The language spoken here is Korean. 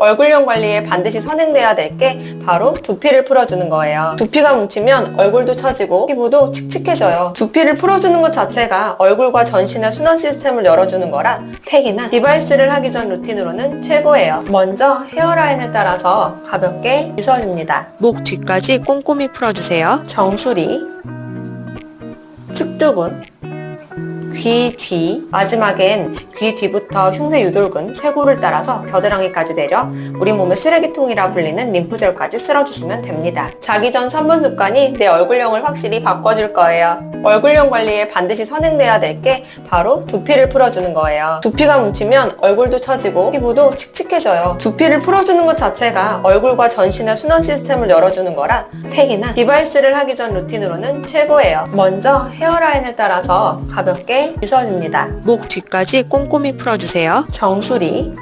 얼굴형 관리에 반드시 선행돼야 될 게 바로 두피를 풀어주는 거예요. 두피가 뭉치면 얼굴도 처지고 피부도 칙칙해져요. 두피를 풀어주는 것 자체가 얼굴과 전신의 순환 시스템을 열어주는 거라 팩이나 디바이스를 하기 전 루틴으로는 최고예요. 먼저 헤어라인을 따라서 가볍게 이설입니다. 목 뒤까지 꼼꼼히 풀어주세요. 정수리, 측두근, 귀 뒤, 마지막엔 귀 뒤부터 흉쇄 유돌근, 쇄골을 따라서 겨드랑이까지 내려 우리 몸의 쓰레기통이라 불리는 림프절까지 쓸어주시면 됩니다. 자기 전 3분 습관이 내 얼굴형을 확실히 바꿔줄 거예요. 얼굴형 관리에 반드시 선행돼야 될 게 바로 두피를 풀어주는 거예요. 두피가 뭉치면 얼굴도 처지고 피부도 칙칙해져요. 두피를 풀어주는 것 자체가 얼굴과 전신의 순환 시스템을 열어주는 거라 팩이나 디바이스를 하기 전 루틴으로는 최고예요. 먼저 헤어라인을 따라서 가볍게 이설입니다. 목 뒤까지 꼼꼼히 풀어주세요. 정수리,